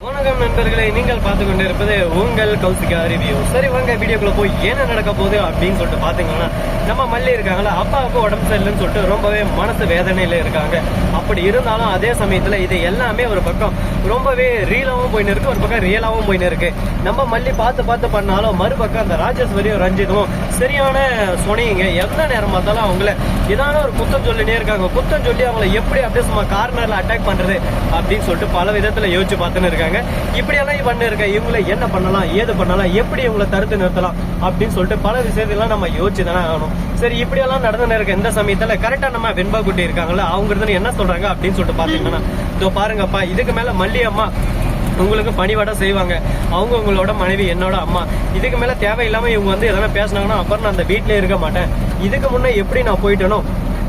வணக்கம் நண்பர்களே நீங்கள் பார்த்து கொண்டிருப்பது உங்கள் கௌசிகா ரிவ்யூ சரி வாங்க வீடியோக்குள்ள போய் என்ன நடக்க போகுது அப்படின்னு சொல்லிட்டு பாத்தீங்கன்னா நம்ம மல்லி இருக்காங்களா அப்பாவுக்கு உடம்பு சரியில்லைன்னு சொல்லிட்டு ரொம்பவே மனசு வேதனையில இருக்காங்க. அப்படி இருந்தாலும் அதே சமயத்துல இது எல்லாமே ஒரு பக்கம் ரொம்பவே ரீலாவும் போயின்னு இருக்கு ஒரு பக்கம் ரியலாவும் போயின்னு இருக்கு நம்ம மல்லி பார்த்து பார்த்து பண்ணாலும் மறுபக்கம் அந்த ராஜேஸ்வரியும் ரஞ்சிதும் சரியான சொனிங்க எந்த நேரம் பார்த்தாலும் அவங்கள இதான ஒரு குத்தம் சொல்லினே இருக்காங்க. குத்தம் சொல்லி அவங்கள எப்படி அப்படியே சும்மா கார்னர்ல அட்டாக் பண்றது அப்படின்னு சொல்லிட்டு பல விதத்துல யோசிச்சு பார்த்துன்னு இருக்காங்க. இப்படியெல்லாம் பண்ண இருக்க இவங்களை என்ன பண்ணலாம் ஏது பண்ணலாம் எப்படி இவங்களை தடுத்து நிறுத்தலாம் அப்படின்னு சொல்லிட்டு பல விஷயத்தெல்லாம் நம்ம யோசிச்சு தானே ஆகணும். சரி இப்படியெல்லாம் நடந்து இருக்க இந்த சமயத்துல கரெக்டா நம்ம வெண்பா குட்டி இருக்காங்கல்ல அவங்க இருந்து என்ன சொல்றாங்க அப்படின்னு சொல்லிட்டு பாத்தீங்கன்னா இதோ பாருங்கப்பா இதுக்கு மேல மல்லி அம்மா உங்களுக்கு பணிவாட செய்வாங்க. அவங்க உங்களோட மனைவி என்னோட அம்மா. இதுக்கு மேல தேவையில்லாம இவங்க வந்து எதனா பேசினாங்கன்னா அப்புறம் நான் அந்த வீட்லயே இருக்க மாட்டேன். இதுக்கு முன்ன எப்படி நான் போயிட்டேனோ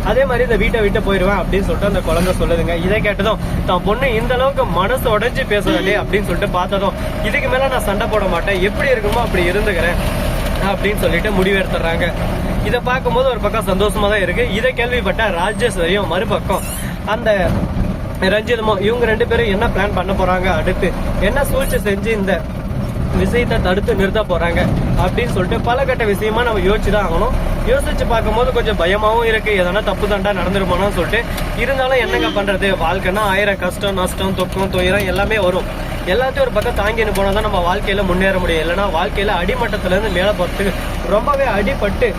அதே மாதிரி இந்த வீட்டை விட்டு போயிடுவேன் அப்படின்னு சொல்லிட்டு அந்த குழந்தை சொல்லுதுங்க. இதை கேட்டதும் தான் பொண்ணு இந்த அளவுக்கு மனசு உடஞ்சி பேசுறாளே அப்படின்னு சொல்லிட்டு பார்த்ததும் இதுக்கு மேல நான் சண்டை போட மாட்டேன். எப்படி இருக்குமோ அப்படி இருந்துக்கிறேன் அப்படின்னு சொல்லிட்டு முடிவெடுத்துறாங்க இதை பார்க்கும்போது ஒரு பக்கம் சந்தோஷமா தான் இருக்கு. இதை கேள்விப்பட்ட ராஜேஸ்வரியும் மறுபக்கம் அந்த ரஞ்சிதமோ இவங்க ரெண்டு பேரும் என்ன பிளான் பண்ண போறாங்க? அடுத்து என்ன சூழ்ச்சி செஞ்சு இந்த விஷயத்தை தடுத்து நிறுத்த போறாங்க அப்படின்னு சொல்லிட்டு பல கட்ட விஷயமா நம்ம யோசிச்சு தான் ஆகணும். யோசிச்சு பார்க்கும்போது கொஞ்சம் பயமாவும் இருக்கு. எதனா தப்பு தண்டா நடந்துருமானு சொல்லிட்டு இருந்தாலும் என்னங்க பண்றது? வாழ்க்கைன்னா ஆயிரம் கஷ்டம் நஷ்டம் தொக்கம் துயரம் எல்லாமே வரும். எல்லாத்தையும் ஒரு பக்கம் தாங்கின்னு போனால் தான் நம்ம வாழ்க்கையில முன்னேற முடியும். இல்லைன்னா வாழ்க்கையில அடிமட்டத்துல இருந்து மேல ரொம்பவே அடிபட்டு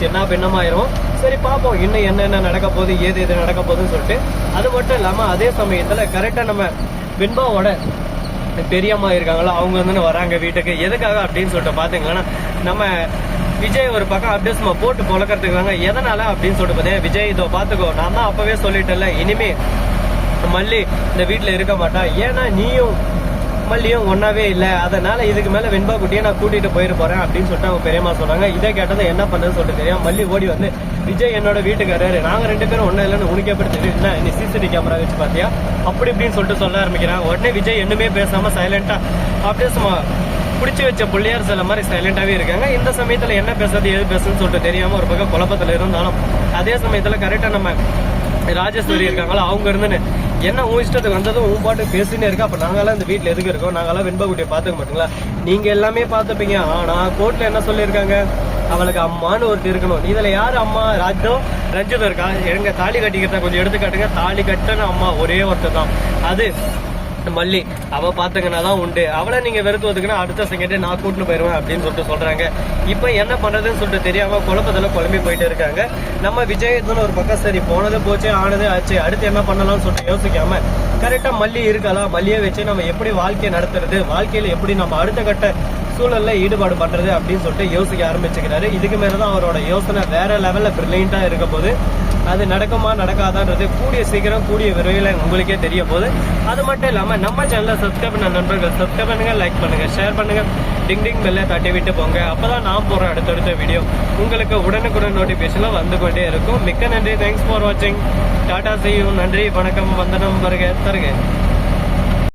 சின்ன பின்னமாயிரும். சரி பார்ப்போம். இன்னும் என்னென்ன நடக்க போகுது ஏது எது நடக்க போகுதுன்னு சொல்லிட்டு. அது மட்டும் இல்லாம அதே சமயத்துல கரெக்டா நம்ம பின்பாவோட பெரியம்மா இருக்காங்களோ அவங்க வந்து வராங்க வீட்டுக்கு. எதுக்காக அப்படின்னு சொல்லிட்டு பாத்தீங்கன்னா நம்ம விஜய் ஒரு பக்கம் அப்படியே நம்ம போட்டு பொழக்கிறதுக்கு தாங்க எதனால அப்படின்னு சொல்லிட்டு பார்த்தீங்கன்னா விஜய் இதோ பாத்துக்கோ நான் தான் அப்பவே சொல்லிட்டேன்ல இனிமே மல்லி இந்த வீட்டுல இருக்க மாட்டா. ஏன்னா நீயும் மல்லியும் ஒன்றாவே இல்லை. அதனால இதுக்கு மேலே வெண்பா குட்டியை நான் கூட்டிட்டு போயிட்டு போறேன் அப்படின்னு சொல்லிட்டு அவங்க பெரியம்மா சொன்னாங்க. இதை கேட்டதை என்ன பண்றதுன்னு சொல்லிட்டு தெரியும் மல்லி ஓடி வந்து விஜய் என்னோட வீட்டுக்காரரு. நாங்க ரெண்டு பேரும் ஒன்றும் இல்லைன்னு உனக்கு எப்படி தெரியும் என்ன நீ சிசிடிவி கேமரா வச்சு பார்த்தியா அப்படி இப்படின்னு சொல்லிட்டு சொல்ல ஆரம்பிக்கிறாங்க. உடனே விஜய் என்னமே பேசாம சைலண்டா அப்படியே சும்மா பிடிச்சி வச்ச பிள்ளையார் சில மாதிரி சைலண்டாவே இருக்காங்க. இந்த சமயத்துல என்ன பேசுறது எது பேசுன்னு சொல்லிட்டு தெரியாம ஒரு பக்கம் குழப்பத்துல இருந்தாலும் அதே சமயத்துல கரெக்டா நம்ம ராஜேஸ்வரி இருக்காங்களா? அவங்க இருந்துன்னு என்ன உன் இஷ்டத்துக்கு வந்ததும் உன் பாட்டு பேசினே இருக்கா? அப்ப நாங்களாம் இந்த வீட்டில் எதுக்கு இருக்கோம்? நாங்களாம் வெண்பகுட்டியை பாத்துக்க மாட்டீங்களா? நீங்க எல்லாமே பாத்துப்பீங்க ஆனா கோர்ட்ல என்ன சொல்லியிருக்காங்க? அவளுக்கு அம்மான்னு ஒருத்தர் இருக்கணும். இதுல யாரு அம்மா? ராஜோ ரஞ்சிதம் இருக்கா? எங்க தாலி கட்டிக்கிறத கொஞ்சம் எடுத்துக்காட்டுங்க. தாலி கட்டன அம்மா ஒரே ஒருத்தர் தான். அது மல்லி. அவ பாத்துங்கன்னா தான் உண்டு. அவளை நீங்க வெறுத்து ஒதுக்குனா அடுத்த செகண்டே நான் கூட்டிட்டு போயிருவேன் அப்படின்னு சொல்லிட்டு சொல்றாங்க. இப்போ என்ன பண்றதுன்னு சொல்லிட்டு தெரியாம குழப்பத்துல குழம்பி போயிட்டு இருக்காங்க. நம்ம விஜயத்துன்னு ஒரு பக்கம் சரி போனது போச்சு ஆனது ஆச்சு அடுத்து என்ன பண்ணலாம்னு சொல்லிட்டு யோசிக்காம கரெக்டா மல்லி இருக்கலாம். மல்லியை வச்சு நம்ம எப்படி வாழ்க்கையை நடத்துறது வாழ்க்கையில எப்படி நம்ம அடுத்த கட்ட சூழல்ல ஈடுபாடு பண்றது அப்படின்னு சொல்லிட்டு யோசிக்க ஆரம்பிச்சுக்கிறாரு. இதுக்கு மேலதான் அவரோட யோசனை வேற லெவல்ல பிரில்லியண்டா இருக்க போது அது நடக்குமா நடக்காதான்றது கூடிய சீக்கிரம் கூடிய விரைவில் உங்களுக்கே தெரிய போகுது. அது மட்டும் இல்லாமல் நம்ம சேனலை சப்ஸ்கிரைப் பண்ண நண்பர்கள் சப்ஸ்கிரைப் பண்ணுங்கள் லைக் பண்ணுங்கள் ஷேர் பண்ணுங்கள் டிங் டிங் பெல்ல தட்டி விட்டு போங்க. அப்போ தான் நான் போகிற அடுத்தடுத்த வீடியோ உங்களுக்கு உடனுக்குடன் நோட்டிஃபிகேஷனில் வந்து கொண்டே இருக்கும். மிக்க நன்றி. தேங்க்ஸ் ஃபார் வாட்சிங் டாடா செய்யும் நன்றி. வணக்கம். வந்தனம் வருக. தருக.